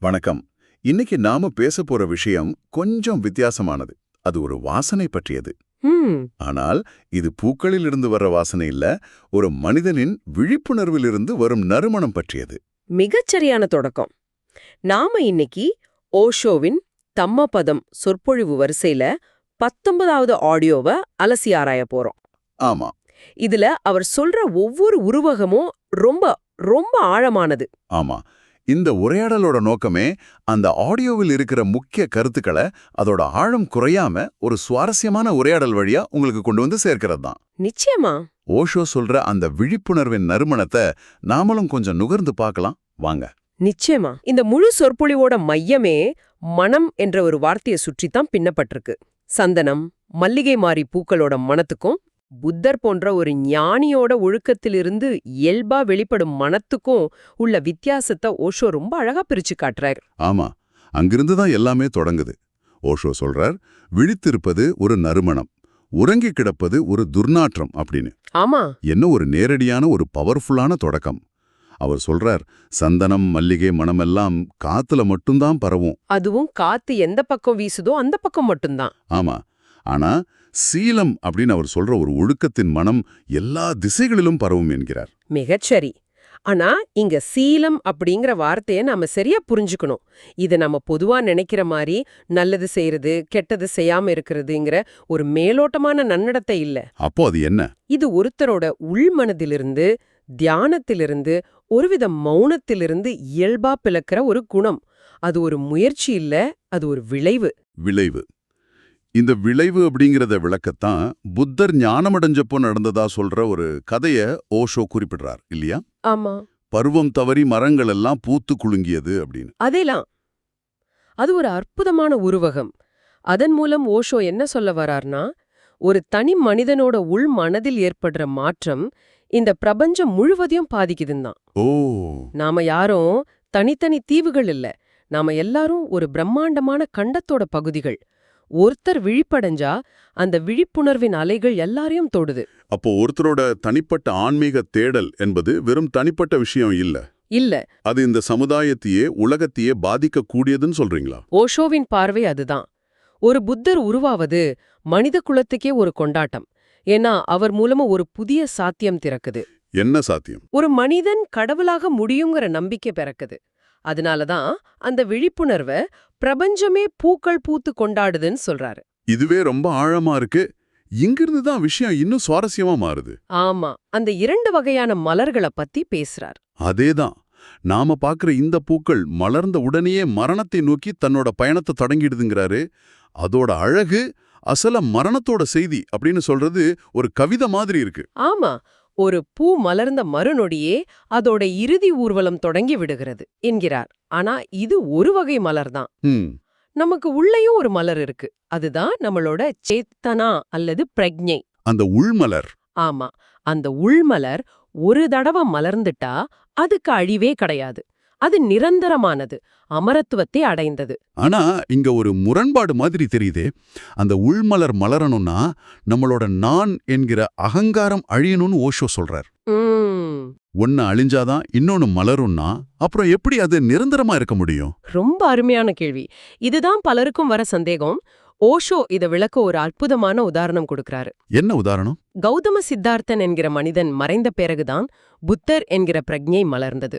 வணக்கம். இன்னைக்கு நாம பேச போற விஷயம் கொஞ்சம் வித்தியாசமானது. அது ஒரு வாசனை பற்றியது. ஆனால் இது பூக்களிலிருந்து வர்ற வாசனை இல்ல ஒரு மனிதனின் விழிப்புணர்விலிருந்து வரும் நறுமணம் பற்றியது. மிகச்சரியான தொடக்கம். நாம இன்னைக்கு ஓஷோவின் தம்மபதம் சொற்பொழிவு வரிசையில பத்தொன்பதாவது ஆடியோவை அலசி ஆராய போறோம். ஆமா. இதுல அவர் சொல்ற ஒவ்வொரு உருவகமும் ரொம்ப ரொம்ப ஆழமானது. ஆமா. இந்த உரையாடலோட நோக்கமே அந்த ஆடியோவில் இருக்கிற முக்கிய கருத்துக்களை அதோட ஆழம் குறையாம ஒரு சுவாரஸ்யமான உரையாடல் வழியா உங்களுக்கு கொண்டு வந்து சேர்க்கிறது தான் நிச்சயமா. ஓஷோ சொல்ற அந்த விழிப்புணர்வின் நறுமணத்தை நாமளும் கொஞ்சம் நுகர்ந்து பார்க்கலாம். வாங்க. நிச்சயமா. இந்த முழு சொற்பொழிவோட மையமே மனம் என்ற ஒரு வார்த்தையை சுற்றித்தான் பின்னப்பட்டிருக்கு. சந்தனம் மல்லிகை மாறி பூக்களோட மனத்துக்கும் புத்தர் போன்ற ஒரு ஞானியோட ஒழுக்கத்திலிருந்து இயல்பா வெளிப்படும் மனத்துக்கும் உள்ள வித்தியாசத்தை ஓஷோ ரொம்ப அழகா பிரிச்சு காட்டுறாரு. ஆமா அங்கிருந்து தான் எல்லாமே தொடங்குது. ஓஷோ சொல்றார் விழித்திருப்பது ஒரு நறுமணம் உறங்கி கிடப்பது ஒரு துர்நாற்றம் அப்படின்னு. ஆமா. என்ன ஒரு நேரடியான ஒரு பவர்ஃபுல்லான தொடக்கம். அவர் சொல்றார் சந்தனம் மல்லிகை மணமெல்லாம் காத்துல மட்டும்தான் பரவும். அதுவும் காத்து எந்த பக்கம் வீசுதோ அந்த பக்கம் மட்டும்தான். ஆமா ஆனா சீலம் அப்படின்னு அவர் சொல்ற ஒரு ஒழுக்கத்தின் மனம் எல்லா திசைகளிலும் பரவும் என்கிறார். மிகச்சரி. ஆனா இங்க சீலம் அப்படிங்கிற வார்த்தையை நாம சரியா புரிஞ்சுக்கணும். இது நம்ம பொதுவா நினைக்கிற மாதிரி நல்லது செய்யறது கெட்டது செய்யாம இருக்கிறதுங்கிற ஒரு மேலோட்டமான நன்னடத்தை இல்ல. அப்போ அது என்ன? இது ஒருத்தரோட உள்மனதிலிருந்து தியானத்திலிருந்து ஒருவித மௌனத்திலிருந்து இயல்பா பிளக்கிற ஒரு குணம். அது ஒரு முயற்சி இல்ல அது ஒரு விளைவு. விளைவு. இந்த விளைவு அப்படிங்கிறத விளக்கத்தான் புத்தர் ஞானமடைஞ்சப்போ நடந்ததா சொல்ற ஒரு கதைய ஓஷோ குறிப்பிடுறார் இல்லையா? ஆமா. பருவம் தவறி மரங்கள் எல்லாம் பூத்து குலுங்கியது அப்படின்னு. அதேலாம் அது ஒரு அற்புதமான உருவகம். அதன் மூலம் ஓஷோ என்ன சொல்ல வரார்னா ஒரு தனி மனிதனோட உள் மனதில் ஏற்படுற மாற்றம் இந்த பிரபஞ்சம் முழுவதையும் பாதிக்குதுந்தான் ஓ. நாம யாரும் தனித்தனி தீவுகள் இல்ல. நாம எல்லாரும் ஒரு பிரம்மாண்டமான கண்டத்தோட பகுதிகள். ஒருத்தர் விழிப்படைஞ்சா அந்த விழிப்புணர்வின் அலைகள் எல்லாரையும் தொடுது. அப்போ ஒருத்தரோட தனிப்பட்ட ஆன்மீக தேடல் என்பது வெறும் தனிப்பட்ட விஷயம் இல்ல. இல்ல. அது இந்த சமுதாயத்தையே உலகத்தையே பாதிக்க கூடியதுன்னு சொல்றீங்களா? ஓஷோவின் பார்வை அதுதான். ஒரு புத்தர் உருவாவது மனித குலத்துக்கே ஒரு கொண்டாட்டம். ஏன்னா அவர் மூலமா ஒரு புதிய சாத்தியம் திறக்குது. என்ன சாத்தியம்? ஒரு மனிதன் கடவுளாக முடியுங்கிற நம்பிக்கை பிறக்குது. அதனாலதான் அந்த விழிப்புணர்வை பிரபஞ்சமே பூக்கள் பூத்து கொண்டாடுதுன்னு சொல்றாரு. இதுவே ரொம்ப ஆழமா இருக்கு. இங்கிருந்து தான் விஷயம் இன்னும் சுவாரஸ்யமா மாறுது. ஆமா. அந்த இரண்டு வகையான மலர்களை பத்தி பேசுறார். அதேதான். நாம பாக்குற இந்த பூக்கள் மலர்ந்த உடனேயே மரணத்தை நோக்கி தன்னோட பயணத்தை தொடங்கிடுதுங்கிறாரு. அதோட அழகு அசல மரணத்தோட செய்தி அப்படின்னு சொல்றது ஒரு கவிதை மாதிரி இருக்கு. ஆமா. ஒரு பூ மலர்ந்த மறுநொடியே அதோட இறுதி ஊர்வலம் தொடங்கி விடுகிறது என்கிறார். ஆனா இது ஒரு வகை மலர்தான் நமக்கு உள்ளேயும் ஒரு மலர் இருக்கு. அதுதான் நம்மளோட சேத்தனா அல்லது பிரக்ஞை அந்த உள்மலர் ஆமா. அந்த உள்மலர் ஒரு தடவை மலர்ந்துட்டா அதுக்கு அழிவே கிடையாது. அது நிரந்தரமானது அமரத்துவத்தை அடைந்தது. ஆனா இங்க ஒரு முரண்பாடு மாதிரி தெரியுதே. அந்த உள்மலர் மலரணும்னா நம்மளோட நான் என்கிற அகங்காரம் அழியணும்னு ஓஷோ சொல்றார். ஒன்னு அழிஞ்சாதான் இன்னொன்னு மலரும்னா அப்புறம் எப்படி அது நிரந்தரமா இருக்க முடியும்? ரொம்ப அருமையான கேள்வி. இதுதான் பலருக்கும் வர சந்தேகம். ஓஷோ இத விளக்க ஒரு அற்புதமான உதாரணம் கொடுக்கறாரு. என்ன உதாரணம்? கௌதம சித்தார்த்தன் என்கிற மனிதன் மறைந்த பிறகுதான் புத்தர் என்கிற பிரக்ஞை மலர்ந்தது.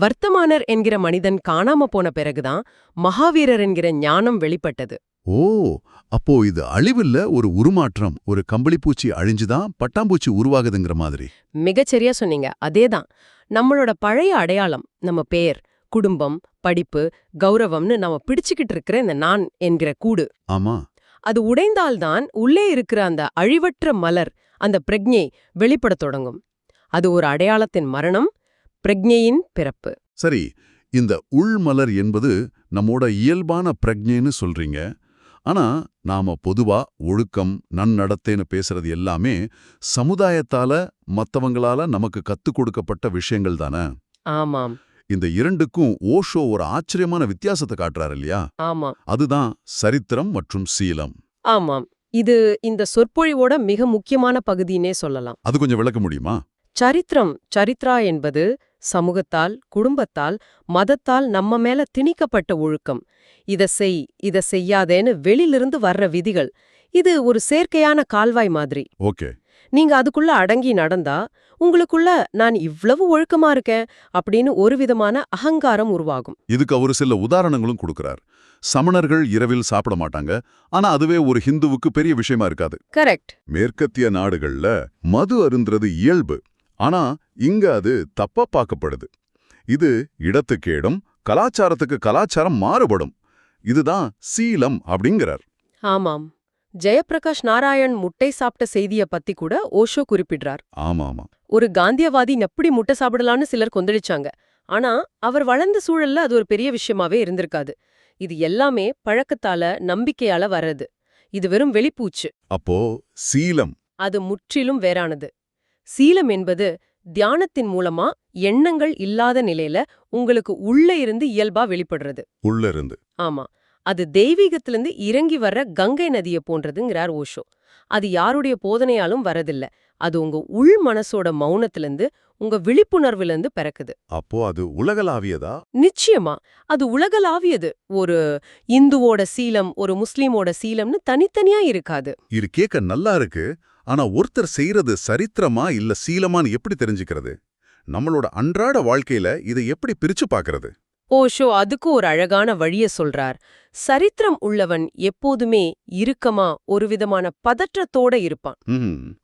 வர்த்தமானர் என்கிற மனிதன் காணாம போன பிறகுதான் மகாவீரர் என்கிற ஞானம் வெளிப்பட்டது. ஓ அப்போ இது அழிவில்ல ஒரு உருமாற்றம் ஒரு கம்பளிப்பூச்சி அழிஞ்சுதான் பட்டாம்பூச்சி உருவாகுதுங்கிற மாதிரி. மிகச்சரியா சொன்னீங்க. அதேதான். நம்மளோட பழைய அடையாளம் நம்ம பேர் குடும்பம் படிப்பு கௌரவம்னு நம்ம பிடிச்சுக்கிட்டு இருக்கிற இந்த நான் என்கிற கூடு. ஆமா. அது உடைந்தால்தான் உள்ளே இருக்கிற அந்த அழிவற்ற மலர் அந்த பிரக்ஞை வெளிப்படத் தொடங்கும். அது ஒரு அடையாளத்தின் மரணம் பிரக்ஞையின் பிறப்பு. சரி இந்த உள்மலர் என்பது நம்மோட இயல்பான பிரக்ஞைன்னு சொல்றீங்க. ஆனா நாம பொதுவா ஒழுக்கம் நன்னடத்தைன்னு பேசுறது எல்லாமே சமுதாயத்தால மத்தவங்களால நமக்கு கத்துக் கொடுக்கப்பட்ட விஷயங்கள் தானே? ஆமாம். இந்த இரண்டுக்கும் ஓஷோ ஒரு ஆச்சரியமான வித்தியாசத்தை காட்டுறாரு இல்லையா? ஆமாம். அதுதான் சரித்திரம் மற்றும் சீலம். ஆமாம். இது இந்த சொற்பொழிவோட மிக முக்கியமான பகுதினே சொல்லலாம். அது கொஞ்சம் விளக்க முடியுமா? சரித்திரம் சரித்ரா என்பது சமூகத்தால் குடும்பத்தால் மதத்தால் நம்ம மேல திணிக்கப்பட்ட ஒழுக்கம். இத செய் இத செய்யாதேன்னு வெளிலிருந்து வர்ற விதிகள். இது ஒரு செயற்கையான கால்வாய் மாதிரி. ஓகே. நீங்க அதுக்குள்ள அடங்கி நடந்தா உங்களுக்குள்ள நான் இவ்வளவு ஒழுக்கமா இருக்கேன் அப்படின்னு ஒரு விதமான அகங்காரம் உருவாகும். இதுக்கு அவரு சில உதாரணங்களும் கொடுக்கறார். சமணர்கள் இரவில் சாப்பிட மாட்டாங்க. ஆனா அதுவே ஒரு ஹிந்துவுக்கு பெரிய விஷயமா இருக்காது. கரெக்ட். மேற்கத்திய நாடுகள்ல மது அருந்துறது இயல்பு. ஆனா இங்க அது தப்பா பார்க்கப்படுது. இது இடத்துக்கேடும் கலாச்சாரத்துக்கு கலாச்சாரம் மாறுபடும். இதுதான் சீலம் அப்படிங்கிறார். ஆமாம். ஜெயப்பிரகாஷ் நாராயண் முட்டை சாப்பிட்ட செய்திய பத்தி கூட ஓஷோ குறிப்பிடுறார். ஆமா ஆமா ஒரு காந்தியவாதி எப்படி முட்டை சாப்பிடலான்னு சிலர் கொந்தளிச்சாங்க. ஆனா அவர் வளர்ந்த சூழல்ல அது ஒரு பெரிய விஷயமாவே இருந்திருக்காது. இது எல்லாமே பழக்கத்தால நம்பிக்கையால வர்றது. இது வெறும் வெளிப்பூச்சு. அப்போ சீலம். அது முற்றிலும் வேறானது. சீலம் என்பது தியானத்தின் மூலமா எண்ணங்கள் இல்லாத நிலையில உங்களுக்கு உள்ள இருந்து இயல்பா வெளிப்படுறது. உள்ள இருந்து. ஆமா. அது தெய்வீகத்திலிருந்து இறங்கி வர்ற கங்கை நதியை போன்றதுங்கிறார் ஓஷோ. அது யாருடைய போதனையாலும் வரதில்ல. அது உங்க உள் மனசோட மௌனத்திலிருந்து உங்க விழிப்புணர்விலிருந்து பிறக்குது. அப்போ அது உலகளாவியதா? நிச்சயமா. அது உலகளாவியது. ஒரு இந்துவோட சீலம் ஒரு முஸ்லீமோட சீலம்னு தனித்தனியா இருக்காது. இது கேட்க நல்லா இருக்கு. ஆனா ஒருத்தர் செய்யறது சரித்திரமா இல்ல சீலமான்னு எப்படி தெரிஞ்சுக்கிறது? நம்மளோட அன்றாட வாழ்க்கையில இதை எப்படி பிரிச்சு பார்க்கறது? ஓஷோ அதுக்கு ஒரு அழகான வழிய சொல்றார். சரித்திரம் உள்ளவன் எப்போதுமே இறுக்கமா ஒரு விதமான பதற்றத்தோட இருப்பான்.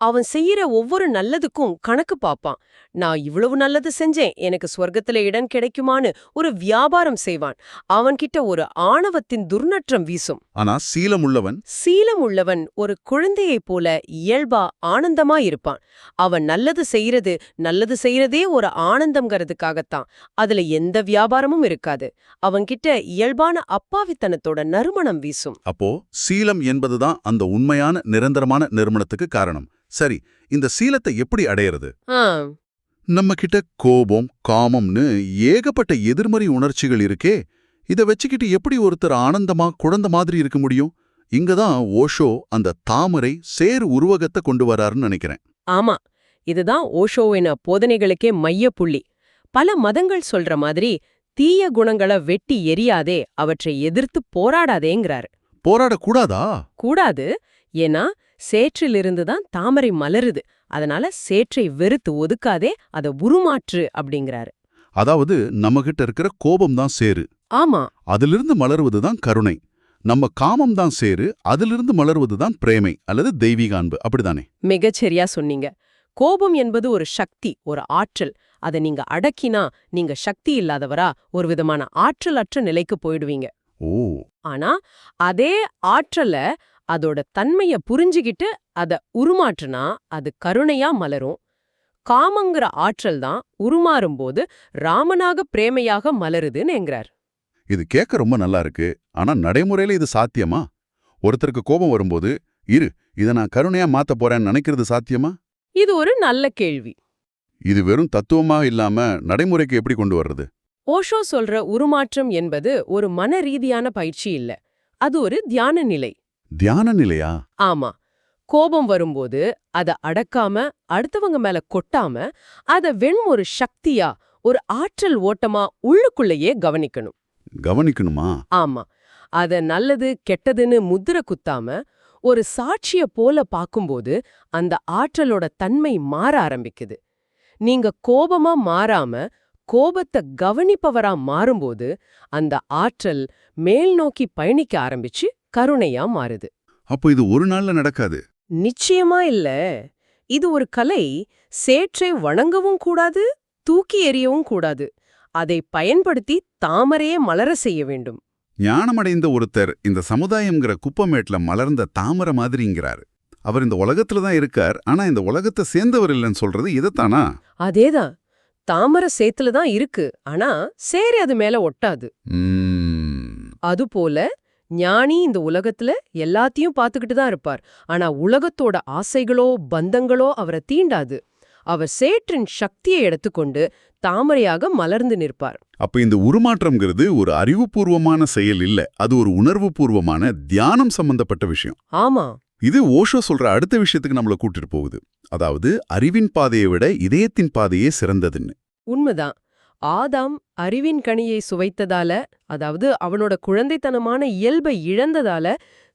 அவன் செய்யற ஒவ்வொரு நல்லதுக்கும் கணக்கு பாப்பான் நான் இவ்வளவு நல்லது செஞ்சேன் எனக்கு சொர்க்கத்துல இடம் கிடைக்குமான்னு ஒரு வியாபாரம் செய்வான். அவன்கிட்ட ஒரு ஆணவத்தின் துர்நற்றம் வீசும். ஆனா சீலம் உள்ளவன் சீலம் உள்ளவன் ஒரு குழந்தையைப் போல இயல்பா ஆனந்தமா இருப்பான். அவன் நல்லது செய்யறது நல்லது செய்யறதே ஒரு ஆனந்தம்ங்கிறதுக்காகத்தான். அதுல எந்த வியாபாரமும் இருக்காது. அவன்கிட்ட இயல்பான அப்பாவித்தனத்தோட நறுமணம் வீசும். அப்போ சீலம் என்பதுதான் அந்த உண்மையான நிரந்தரமான நிறுவனத்துக்கு காரணம். சரி இந்த சீலத்தை எப்படி அடையிறது? நம்ம கிட்ட கோபம் காமம்னு ஏகப்பட்ட எதிர்மறை உணர்ச்சிகள் இருக்கே. இத வச்சுக்கிட்டு எப்படி ஒருத்தர் ஆனந்தமா குழந்த மாதிரி இருக்க முடியும்? இங்கதான் ஓஷோ அந்த தாமரை சேர் உருவகத்தை கொண்டு வராருன்னு நினைக்கிறேன். ஆமா இதுதான் ஓஷோவின போதனைகளுக்கே மைய புள்ளி பல மதங்கள் சொல்ற மாதிரி தீய குணங்களை வெட்டி எரியாதே அவற்றை எதிர்த்து போராடாதேங்கிறாரு. போராடக்கூடாதா? கூடாது. ஏன்னா சேற்றிலிருந்து தான் தாமரை மலருது. அதனால சேற்றை வெறுத்து ஒதுக்காதே அதை உருமாற்று அப்படிங்கிறாரு. அதாவது நம்மகிட்ட இருக்கிற கோபம் தான் சேரு ஆமா. அதிலிருந்து மலர்வதுதான் கருணை. நம்ம காமம் தான் சேரு அதிலிருந்து மலர்வதுதான் பிரேமை அல்லது தெய்வீக அன்பு அப்படிதானே? மிகச்சரியா சொன்னீங்க. கோபம் என்பது ஒரு சக்தி ஒரு ஆற்றல். அதை நீங்க அடக்கினா நீங்க சக்தி இல்லாதவரா ஒரு விதமான ஆற்றலற்ற நிலைக்கு போயிடுவீங்க. ஓ. ஆனா அதே ஆற்றல அதோட தன்மைய புரிஞ்சுகிட்டு அத உருமாற்றுனா அது கருணையா மலரும். காமங்கிற ஆற்றல் தான் உருமாறும்போது ராமனாக பிரேமையாக மலருதுன்னு என்கிறார் இது கேட்க ரொம்ப நல்லா இருக்கு. ஆனா நடைமுறையில இது சாத்தியமா? ஒருத்தருக்கு கோபம் வரும்போது இரு இத நான் கருணையா மாத்த போறேன்னு நினைக்கிறது சாத்தியமா? இது ஒரு நல்ல கேள்வி. இது வெறும் தத்துவமா இல்லாம நடைமுறைக்கு எப்படி கொண்டு வர்றது? ஓஷோ சொல்ற உருமாற்றம் என்பது ஒரு மன ரீதியான பயிற்சி இல்ல. அது ஒரு தியான நிலை. தியான நிலையா? ஆமா. கோபம் வரும்போது அத அடக்காம அடுத்தவங்க மேல கொட்டாம அத வெறும் ஒரு சக்தியா ஒரு ஆற்றல் ஓட்டமா உள்ளுக்குள்ளேயே கவனிக்கணும். கவனிக்கணுமா? ஆமா. அத நல்லது கெட்டதுன்னு முத்திர குத்தாம ஒரு சாட்சிய போல பாக்கும்போது அந்த ஆற்றலோட தன்மை மாற ஆரம்பிக்குது. நீங்க கோபமா மாறாம கோபத்தை கவனிப்பவரா மாறும்போது அந்த ஆற்றல் மேல் நோக்கி பயணிக்க ஆரம்பிச்சு கருணையா மாறுது. அப்போ இது ஒரு நாள்ல நடக்காது? நிச்சயமா இல்ல. இது ஒரு கலை. சேற்றை வணங்கவும் கூடாது தூக்கி எறியவும் கூடாது. அதை பயன்படுத்தி தாமரையே மலர செய்ய வேண்டும். ஞானமடைந்த ஒருத்தர் இந்த சமுதாயம்ங்கிற குப்பமேட்ல மலர்ந்த தாமரை மாதிரிங்கிறாரு. அவர் இந்த உலகத்துல தான் இருக்கார். ஆனா இந்த உலகத்தை சேர்ந்தவர் இல்லைன்னு சொல்றது இதைத்தானா? அதேதான். தாமரை சேத்துல தான் இருக்கு. ஆனா சேரு அது மேல ஒட்டாது. ம், அதுபோல ஞானி இந்த உலகத்துல எல்லாத்தையும் பார்த்துக்கிட்டு தான் இருப்பார். ஆனா உலகத்தோட ஆசைகளோ பந்தங்களோ அவரை தீண்டாது. அவர் சேற்றின் சக்தியை எடுத்துக்கொண்டு தாமரையாக மலர்ந்து நிற்பார். அப்ப இந்த உருமாற்றம்ங்கிறது ஒரு அறிவுபூர்வமான செயல் இல்ல. அது ஒரு உணர்வுபூர்வமான தியானம் சம்பந்தப்பட்ட விஷயம். ஆமா. இது ஓஷோ சொல்ற அடுத்த விஷயத்துக்கு நம்மள கூட்டிட்டு போகுது. அதாவது அறிவின் பாதையை விட இதயத்தின் பாதையே சிறந்ததுன்னு. உண்மைதான். ஆதாம் அறிவின் கனியை சுவைத்ததால அதாவது அவனோட குழந்தைத்தனமான இயல்பை இழந்ததால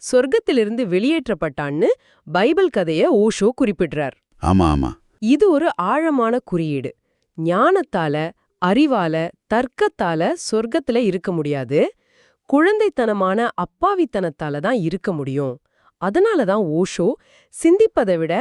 சொர்க்கத்திலிருந்து வெளியேற்றப்பட்டான்னு பைபிள் கதைய ஓஷோ குறிப்பிடுறார். ஆமா ஆமா. இது ஒரு ஆழமான குறியீடு. ஞானத்தால அறிவால தர்க்கத்தால சொர்க்கத்துல இருக்க முடியாது. குழந்தைத்தனமான அப்பாவித்தனத்தால தான் இருக்க முடியும். அதனால தான் ஓஷோ சிந்திப்பதை விட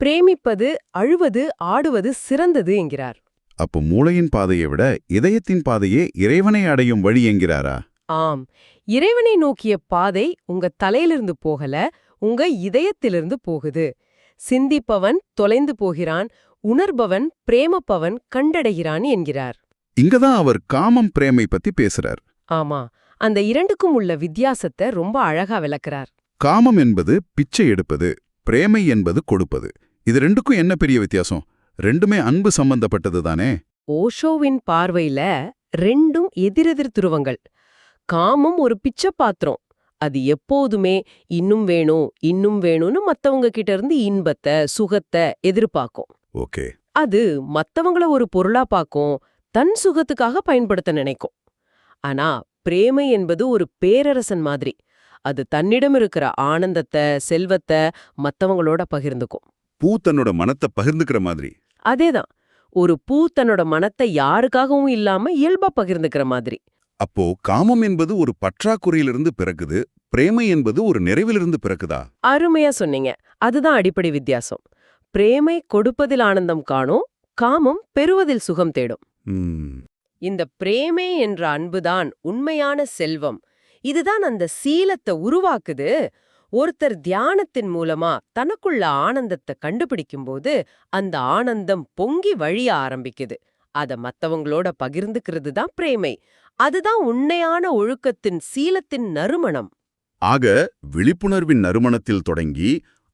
பிரேமிப்பது அழுவது ஆடுவது சிறந்தது என்கிறார். அப்போ மூளையின் பாதையை விட இதயத்தின் பாதையே இறைவனை அடையும் வழி என்கிறாரா? ஆம். இறைவனை நோக்கிய பாதை உங்க தலையிலிருந்து போகல உங்க இதயத்திலிருந்து போகுது. சிந்திப்பவன் தொலைந்து போகிறான் உணர்பவன் பிரேமப்பவன் கண்டடைகிறான் என்கிறார். இங்கதான் அவர் காமம் பிரேமை பத்தி பேசுறார். ஆமா அந்த இரண்டுக்கும் உள்ள வித்தியாசத்தை ரொம்ப அழகா விளக்குறார். காமம் என்பது பிச்சை எடுப்பது பிரேமை என்பது கொடுப்பது. இது ரெண்டுக்கும் என்ன பெரிய வித்தியாசம்? ரெண்டுமே அன்பு சம்பந்தப்பட்டது தானே? ஓஷோவின் பார்வையில ரெண்டும் எதிரெதிர் துருவங்கள். காமம் ஒரு பிச்சை பாத்திரம் அது எப்போதுமே இன்னும் வேணும் இன்னும் வேணும்னு மத்தவங்க கிட்ட இருந்து இன்பத்தை சுகத்தை எதிர்பார்க்கும். ஓகே. அது மத்தவங்கள ஒரு பொருளா பார்க்கும் தன் சுகத்துக்காக பயன்படுத்த நினைக்கும். ஆனா பிரேமை என்பது ஒரு பேரரசன் மாதிரி. அது தன்னிடம் இருக்கிற ஆனந்தத்தை செல்வத்தை மத்தவங்களோட பகிர்ந்துக்கும். பூ தன்னோட மனத்தை பகிர்ந்துக்கிற மாதிரி. அதேதான். ஒரு பூ தன்னோட மனத்தை யாருக்காகவும் இல்லாம இயல்பா பகிர்ந்துக்கிற மாதிரி. அப்போ காமம் என்பது ஒரு பற்றாக்குறையிலிருந்து பிறகுது பிரேமை என்பது ஒரு நிறைவிலிருந்து பிறக்குதா? அருமையா சொன்னீங்க. அதுதான் அடிப்படை வித்தியாசம். பிரேமை கொடுப்பதில் ஆனந்தம் காணும் காமம் பெறுவதில் சுகம் தேடும். இந்த பிரேமை என்ற அன்புதான் உண்மையான செல்வம். இதுதான் அந்த சீலத்தை உருவாக்குது. ஒருத்தர் தியானத்தின் மூலமா தனக்குள்ள ஆனந்தத்தை கண்டுபிடிக்கும்போது அந்த ஆனந்தம் பொங்கி வழிய ஆரம்பிக்குது. அத மத்தவங்களோட பகிர்ந்துக்கிறது தான் பிரேமை. அதுதான் உண்மையான ஒழுக்கத்தின் சீலத்தின் நறுமணம். ஆக விழிப்புணர்வின் நறுமணத்தில் தொடங்கி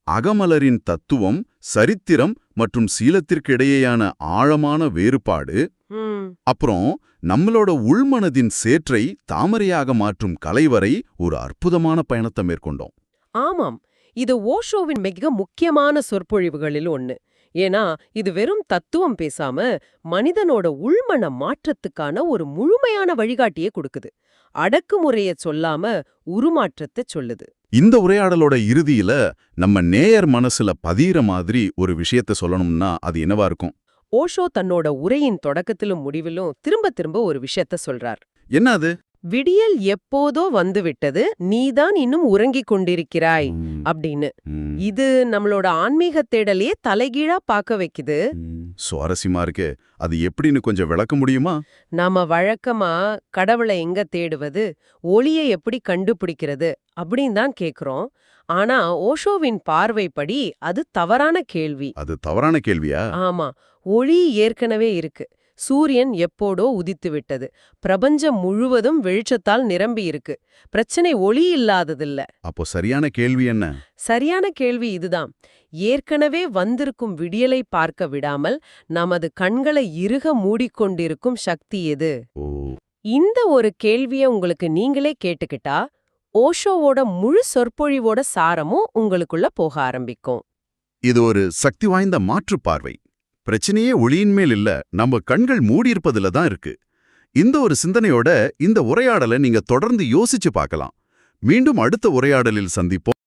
அகமலரின் தத்துவம் சரித்திரம் மற்றும் சீலத்திற்கு இடையேயான ஆழமான வேறுபாடு அப்புறம் நம்மளோட உள்மனதின் சேற்றை தாமரையாக மாற்றும் கலை வரை ஒரு அற்புதமான பயணத்தை மேற்கொண்டோம். ஆமாம் இது ஓஷோவின் மிக முக்கியமான சொற்பொழிவுகளில் ஒண்ணு. ஏன்னா இது வெறும் தத்துவம் பேசாம மனிதனோட உள்மன மாற்றத்துக்கான ஒரு முழுமையான வழிகாட்டியே கொடுக்குது. அடக்குமுறைய சொல்லாம உருமாற்றத்தை சொல்லுது. இந்த உரையாடலோட இறுதியில நம்ம நேயர் மனசுல பதியிற மாதிரி ஒரு விஷயத்த சொல்லணும்னா அது என்னவா இருக்கும்? ஓஷோ தன்னோட உரையின் தொடக்கத்திலும் முடிவிலும் திரும்ப திரும்ப ஒரு விஷயத்த சொல்றார். என்ன அது? விடியல் எப்போதோ வந்துவிட்டது நீதான் இன்னும் உறங்கிக் கொண்டிருக்கிறாய் அப்படின்னு. இது நம்மளோட ஆன்மீக தேடலையே தலைகீழா பார்க்க வைக்குது. சுவாரஸ்யமா இருக்கே. அது எப்படின்னு கொஞ்சம் விளக்க முடியுமா? நாம வழக்கமா கடவுளை எங்க தேடுவது ஒளியை எப்படி கண்டுபிடிக்கிறது அப்படின்னு தான் கேக்குறோம். ஆனா ஓஷோவின் பார்வைப்படி அது தவறான கேள்வி. அது தவறான கேள்வியா? ஆமா. ஒளி ஏற்கனவே இருக்கு. சூரியன் எப்போடோ உதித்து விட்டது பிரபஞ்சம் முழுவதும் வெளிச்சத்தால் நிரம்பி இருக்கு பிரச்சனை ஒளி இல்லாததில்ல. அப்போ சரியான கேள்வி என்ன? சரியான கேள்வி இதுதான். ஏற்கனவே வந்திருக்கும் விடியலை பார்க்க விடாமல் நமது கண்களை இறுக மூடிக்கொண்டிருக்கும் சக்தி எது? இந்த ஒரு கேள்விய உங்களுக்கு நீங்களே கேட்டுக்கிட்டா ஓஷோவோட முழு சொற்பொழிவோட சாரமும் உங்களுக்குள்ள போக ஆரம்பிக்கும். இது ஒரு சக்தி வாய்ந்த மாற்றுப் பார்வை பிரச்சனையே ஒளியின் மேல் இல்ல நம்ம கண்கள் மூடியிருப்பதுல தான் இருக்கு. இந்த ஒரு சிந்தனையோட இந்த உரையாடலை நீங்க தொடர்ந்து யோசிச்சு பார்க்கலாம். மீண்டும் அடுத்த உரையாடலில் சந்திப்போம்.